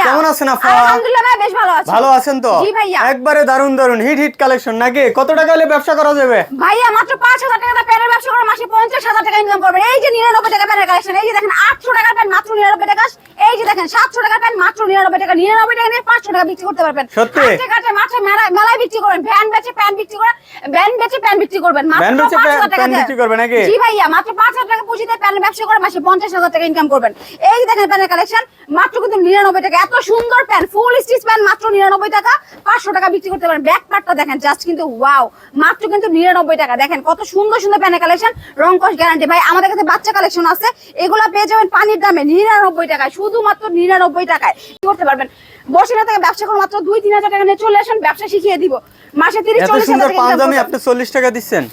ভাইয়া। কেমন আছেন আপা? আলহামদুলিল্লাহ ভাই বেশ ভালো আছি। ভালো আছেন তো? জি ভাইয়া। একবারে দারুণ দারুণ হিট হিট কালেকশন নাকি? কত টাকা হলে ব্যবসা করা যাবে? ভাইয়া মাত্র পাঁচ হাজার টাকা প্যানের ব্যবসা করে মাসে পঞ্চাশ হাজার টাকা ইনকাম করবেন। এই যে নিরানব্বই টাকা প্যানের কালেকশন এই যে দেখেন আটশো টাকার প্যান মাত্র নিরানব্বই টাকা। এই যে দেখেন সাতশো টাকার প্যান মাত্র নিরানব্বই টাকা। নিরানব্বই টাকা নিয়ে পাঁচশো টাকা বিক্রি করতে পারবেন। সত্যি? ঘাটে মাঠে মেলায় বিক্রি করবেন ভ্যান বেচে প্যান বিক্রি করে ভ্যান বেচে প্যান বিক্রি করবেন মাত্র ভ্যান বেচে 5,000 টাকা প্যান বিক্রি করবে নাকি? জি ভাইয়া মাত্র পাঁচ হাজার টাকা পুঁজিতে প্যানের ব্যবসা করে মাসে পঞ্চাশ হাজার টাকা ইনকাম করবেন। এই যে দেখেন প্যানের কালেকশন মাত্র কিন্তু নিরানব্বই টাকা। এত সুন্দর প্যান ফুল স্টিচ প্যান মাত্র নিরানব্বই টাকা। পাঁচশো টাকা বিক্রি করতে পারেন ব্যাক পার্টটা দেখেন জাস্ট কিন্তু ওয়াও মাত্র কিন্তু নিরানব্বই টাকা। দেখেন কত সুন্দর সুন্দর প্যানের কালেকশন রং কস গ্যারান্টি ভাই আমাদের কাছে বাচ্চা কালেকশন আছে। এগুলা পেয়ে যাবেন পানির দামে নিরানব্বই টাকায়। শুধুমাত্র নিরানব্বই টাকায়। কি করতে পারবেন? বসে না থেকে ব্যবসা করে মাত্র দুই তিন হাজার টাকা নিয়ে চলে আসেন ব্যবসা শিখিয়ে দিব। মাসে তিরিশ চল্লিশ হাজার টাকা পাঞ্জাবি আপনি চল্লিশ টাকা দিচ্ছেন।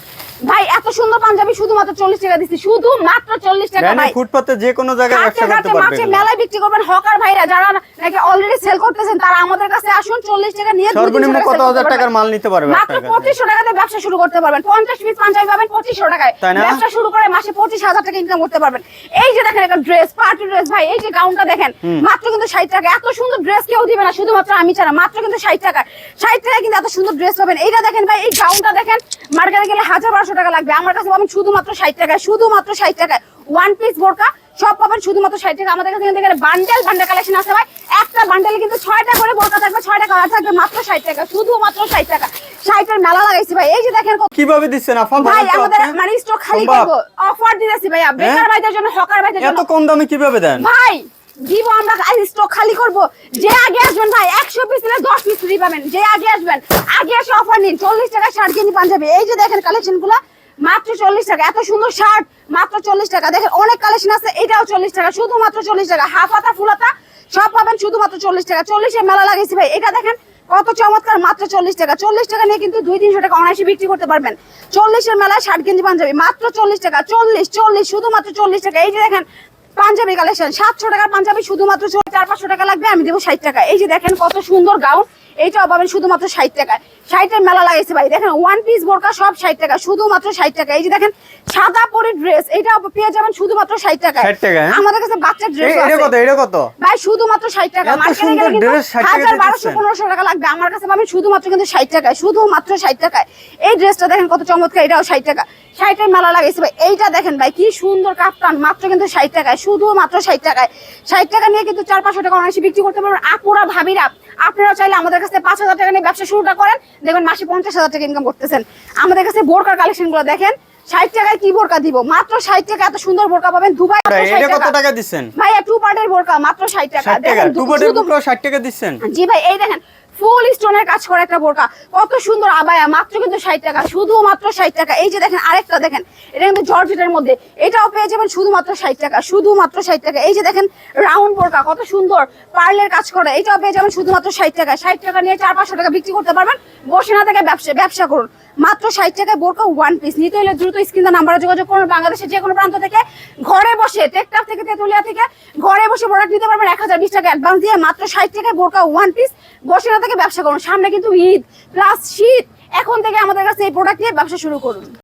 ভাই এত সুন্দর পাঞ্জাবি শুধুমাত্র চল্লিশ টাকা দিচ্ছি। শুধু মাত্র চল্লিশ টাকা ভ্যানে ভাই। ফুটপাতে যে কোনো জায়গায় ব্যবসা করতে। মেলায় বিক্রি করবেন হকার ভাইরা যারা নাকি অলরেডি সেল করতেছেন তারা আমাদের কাছে আসুন চল্লিশ টাকা নিয়ে সর্বনিম্ন কত হাজার টাকার মাল নিতে পারবে মাত্র আপনার কাছে? পঁচিশশো টাকাতে ব্যবসা শুরু করতে পারবেন। পঞ্চাশ পিস পাঞ্জাবি পাবেন পঁচিশশো টাকায়। ব্যবসা শুরু করে মাসে পঁচিশ হাজার টাকা ইনকাম করতে পারবেন। এই যে দেখেন একটা ড্রেস পার্টি ড্রেস ভাই এই যে গাউনটা দেখেন মাত্র কিন্তু ষাট টাকা। এত সুন্দর ড্রেস কেউ দিবে না শুধুমাত্র আমি ছাড়া মাত্র কিন্তু ষাট টাকা। ষাট টাকা কিন্তু এত সুন্দর ড্রেস পাবেন। এইটা দেখেন ভাই এই গাউনটা দেখেন মার্কেটে গেলে হাজার বারোশো টাকা লাগবে। আমার কাছে পাবেন শুধুমাত্র ষাট টাকায় শুধুমাত্র ষাট টাকায়। ওয়ান পিস বোরকা সব পাবেন শুধুমাত্র ষাট টাকা। আমাদের কাছে এখানে বান্ডেল বান্ডেল কালেকশন আছে ভাই। একটা বান্ডেলে কিন্তু ছয়টা করে বোরকা থাকবে ছয়টা কালার থাকবে মাত্র ষাট টাকা শুধুমাত্র ষাট টাকা। ষাটের মেলা লাগাইছি ভাই। এই যে দেখেন কীভাবে দিচ্ছেন ভাই আমাদের মানে স্টক খালি সম্ভব? করব। অফার দিতেছি ভাইয়া। বেকার ভাইদের জন্য হকার ভাইদের জন্য। এত কম দামে কীভাবে দেন? ভাই দিব আমরা স্টক খালি করব। যে আগে আসবেন ভাই একশো পিস নিলে দশ পিস ফ্রি পাবেন। যে আগে আসবেন আগে এসে অফার নিন। চল্লিশ টাকা কিনি পাঞ্জাবি এই যে দেখেন কালেকশনগুলো মাত্র চল্লিশ টাকা, এত সুন্দর শার্ট মাত্র চল্লিশ টাকা। দেখেন, অনেক কালেকশন আছে, এটাও চল্লিশ টাকা, শুধুমাত্র চল্লিশ টাকা। হাফ হাতা, ফুল হাতা, সব পাবেন শুধুমাত্র চল্লিশ টাকা। চল্লিশের মেলা লাগাইছি ভাই, এটা দেখেন, কত চমৎকার, মাত্র চল্লিশ টাকা। চল্লিশ টাকা নিয়ে কিন্তু দুই তিনশো টাকা অনায়াসে বিক্রি করতে পারবেন। চল্লিশের মেলায় ষাট গেঞ্জি, পাঞ্জাবি, মাত্র চল্লিশ টাকা, চল্লিশ চল্লিশ, শুধুমাত্র চল্লিশ টাকা। এই যে দেখেন, পাঞ্জাবি কালেকশন সাতশো টাকার পাঞ্জাবি শুধুমাত্র চার পাঁচশো টাকা লাগবে, আমি দেবো ষাট টাকা। এই যে দেখেন, কত সুন্দর গাউন এইটাও পাবেন শুধুমাত্র ষাট টাকায় ষাটের মেলা লাগাইছে ভাই। দেখেন ওয়ান পিস বোরকা সব ষাট টাকা শুধুমাত্র ষাট টাকা। এই যে দেখেন সাদা পরি ড্রেস এইটাও পেয়ে যাবেন শুধুমাত্র ষাট টাকায়। 60 টাকা, হ্যাঁ? আমাদের কাছে বাচ্চার ড্রেস কত এটা কত? ভাই শুধুমাত্র ষাট টাকা। এত মার্কেটে সুন্দর গেলে কিন্তু dress 60 টাকা হাজার বারোশো পনেরোশো টাকা লাগবে। আমার কাছে পাবেন শুধুমাত্র কিন্তু ষাট টাকায় শুধুমাত্র ষাট টাকায়। এই ড্রেসটা দেখেন কত চমৎকার এটাও ষাট টাকা। ষাটের মেলা লাগাইছে ভাই। এইটা দেখেন ভাই কি সুন্দর কাপ্তান। মাত্র কিন্তু ষাট টাকায় শুধুমাত্র ষাট টাকায়। ষাট টাকা নিয়ে কিন্তু চার পাঁচশো টাকা অনায়াসে বিক্রি করতে পারবেন। আপুরা ভাবিরা আপনারা চাইলে আমাদের কাছে পাঁচ হাজার টাকা নিয়ে ব্যবসা শুরুটা করেন। দেখবেন মাসে পঞ্চাশ হাজার টাকা ইনকাম করতেছেন। আমাদের কাছে বোরকার কালেকশনগুলো দেখেন। ষাট টাকায় কি বোরকা দিব? মাত্র ষাট টাকা এত সুন্দর বোরকা পাবেন। দুবাই মাত্র এটা 60 কত টাকা দিচ্ছেন? ভাইয়া টু পার্টের বোরকা মাত্র ষাট টাকা। দেখেন টু শুধু- ষাট টাকা দিচ্ছেন? জি ভাই এই দেখেন ফুল স্টোনের কাজ করা একটা বোরকা। কত সুন্দর আবায়া, মাত্র কিন্তু ষাট টাকা, শুধুমাত্র ষাট টাকা। এই যে দেখেন, আরেকটা দেখেন, এটা কিন্তু জর্জেটের মধ্যে। এটাও পেয়ে যাবেন শুধুমাত্র ষাট টাকা, শুধুমাত্র ষাট টাকা। এই যে দেখেন, রাউন্ড বোরকা, কত সুন্দর পার্লের কাজ করা। এটাও পেয়ে যাবেন শুধুমাত্র ষাট টাকা। ষাট টাকা নিয়ে চার পাঁচশো টাকা বিক্রি করতে পারবেন। বসে না থেকে ব্যবসা ব্যবসা করুন। মাত্র ষাট টাকায় বোরকা ওয়ান পিস নিতে হলে দ্রুত স্ক্রিন নাম্বারে যোগাযোগ করুন। বাংলাদেশের যে কোনো প্রান্ত থেকে ঘরে বসে টেকটাপ থেকে তেতুলিয়া থেকে ঘরে বসে প্রোডাক্ট নিতে পারবেন এক হাজার বিশ টাকা অ্যাডভান্স দিয়ে মাত্র ষাট টাকায় বোরকা ওয়ান পিস বসে না থেকে ব্যবসা করুন। সামনে কিন্তু ঈদ প্লাস শীত। এখন থেকে আমাদের কাছে এই প্রোডাক্ট নিয়ে ব্যবসা শুরু করুন।